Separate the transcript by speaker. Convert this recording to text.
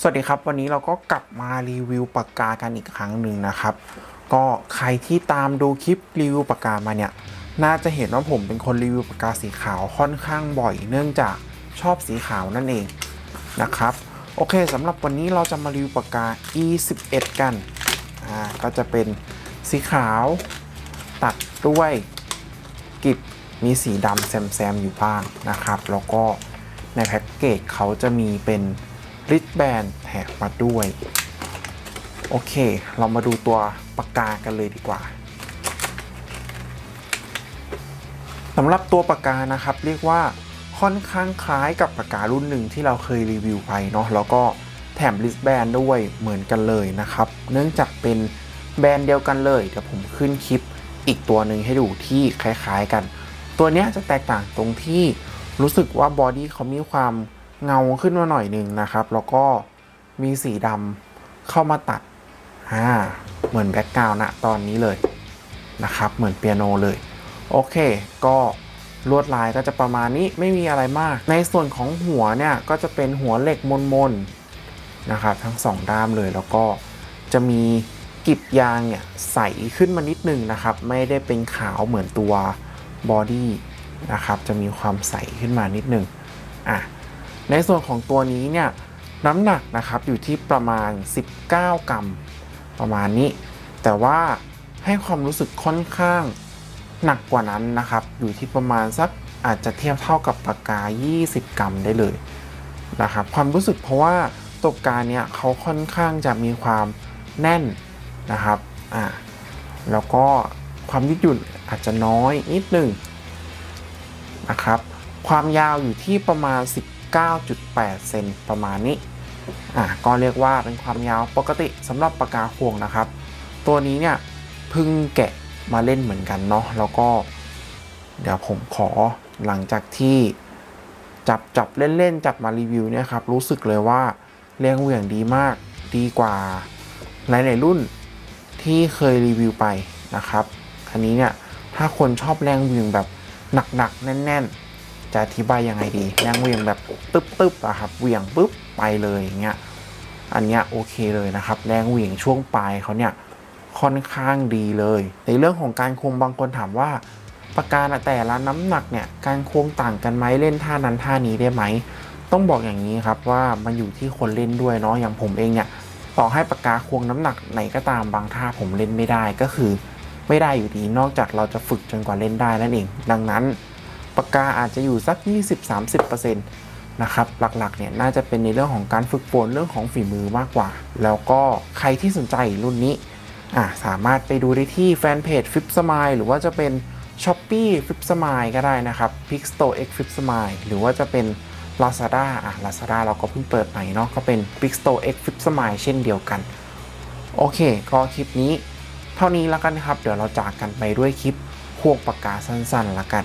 Speaker 1: สวัสดีครับ วันนี้เราก็กลับมารีวิวปากกากันอีกครั้งหนึ่งนะครับ ก็ใครที่ตามดูคลิปรีวิวปากกามาเนี่ย น่าจะเห็นว่าผมเป็นคนรีวิวปากกาสีขาวค่อนข้างบ่อย เนื่องจากชอบสีขาวนั่นเองนะครับ โอเคสำหรับวันนี้เราจะมารีวิวปากกา E11 กันอ่าก็จะเป็นสีขาวตัดด้วยกิบมีสีดำแซมๆอยู่บ้างนะครับ แล้วก็ในแพ็กเกจเขาจะมีเป็น ริดแบนแถมมาด้วย โอเค เรามาดูตัวปากกากันเลยดีกว่าสำหรับตัวปากกานะครับ เรียกว่าค่อนข้างคล้ายกับปากการุ่นหนึ่งที่เราเคยรีวิวไปเนาะแล้วก็แถมริสแบนด้วยเหมือนกันเลยนะครับ เนื่องจากเป็นแบรนด์เดียวกันเลยเดี๋ยวผมขึ้นคลิปอีกตัวหนึ่งให้ดูที่คล้ายๆกัน ตัวนี้จะแตกต่างตรงที่รู้สึกว่าบอดี้เขามีความ เงาขึ้นมาหน่อยหนึ่งนะครับ แล้วก็มีสีดำเข้ามาตัดอ่าเหมือนแบ็กกราวน์นะตอนนี้เลยนะครับ เหมือนเปียโนเลย โอเค ก็ลวดลายก็จะประมาณนี้ไม่มีอะไรมาก ในส่วนของหัวเนี่ย ก็จะเป็นหัวเหล็กมนๆนะครับ ทั้งสองด้ามเลยแล้วก็จะมีกิบยางเนี่ยใสขึ้นมานิดนึงนะครับ ไม่ได้เป็นขาวเหมือนตัวบอดี้นะครับ จะมีความใสขึ้นมานิดนึงอะ ในส่วนของตัวนี้เนี่ยน้ำหนักนะครับอยู่ที่ประมาณ 19 กรัม ประมาณนี้ แต่ว่าให้ความรู้สึกค่อนข้างหนักกว่านั้นนะครับ อยู่ที่ประมาณสักอาจจะเทียบเท่ากับปากกา 20 กรัมได้เลยนะครับความรู้สึกเพราะว่าตัวปากกาเนี่ยเขาค่อนข้างจะมีความแน่นนะครับอ่าแล้วก็ความยืดหยุ่นอาจจะน้อยนิดหนึ่งนะครับความยาวอยู่ที่ประมาณ 9.8 เซนประมาณนี้อ่าก็เรียกว่าเป็นความยาวปกติสำหรับปากกาควงนะครับ ตัวนี้เนี่ยพิ่งแกะมาเล่นเหมือนกันเนาะแล้วก็ เดี๋ยวผมขอหลังจากที่จับจับเล่นๆจับมารีวิวเนี่ยครับรู้สึกเลยว่าแรงเหวี่ยงดีมากดีกว่าหลายๆรุ่นที่เคยรีวิวไปนะครับ อันนี้เนี่ยถ้าคนชอบแรงเหวี่ยงแบบหนักๆแน่น ๆ จะอธิบายยังไงดีแรงเวียงแบบตึ๊บๆอะครับเวียงปุ๊บไปเลยอย่างเงี้ยอันเนี้ยโอเคเลยนะครับแรงเหวี่ยงช่วงปลายเขาเนี่ยค่อนข้างดีเลย ในเรื่องของการควงบางคนถามว่าปากกาแต่ละน้ำหนักเนี่ยการควงต่างกันไหมเล่นท่านั้นท่านี้ได้ไหม ต้องบอกอย่างนี้ครับว่ามันอยู่ที่คนเล่นด้วยเนาะอย่างผมเองเนี่ยต่อให้ปากกาควงน้ำหนักไหนก็ตามบางท่าผมเล่นไม่ได้ก็คือ ไม่ได้อยู่ดีนอกจากเราจะฝึกจนกว่าเล่นได้นั่นเอง ดังนั้น ปากกาอาจจะอยู่สัก 20-30%นะครับหลักๆเนี่ยน่าจะเป็นในเรื่องของการฝึกฝนเรื่องของฝีมือมากกว่า แล้วก็ใครที่สนใจรุ่นนี้อะสามารถไปดูได้ที่แฟนเพจ f i p s m i l e หรือว่าจะเป็น s h o p e e f i p s m i l e ก็ได้นะครับ p i x t o X f i p s m i l e หรือว่าจะเป็น Lazada อะ Lazada เราก็เพิ่งเปิดใหม่เนาะก็เป็น p i x t o X f i p s m i l e เช่นเดียวกัน โอเค ก็คลิปนี้ เท่านี้แล้วกันครับ เดี๋ยวเราจากกันไปด้วยคลิปพวกปากกาสั้นๆแล้วกัน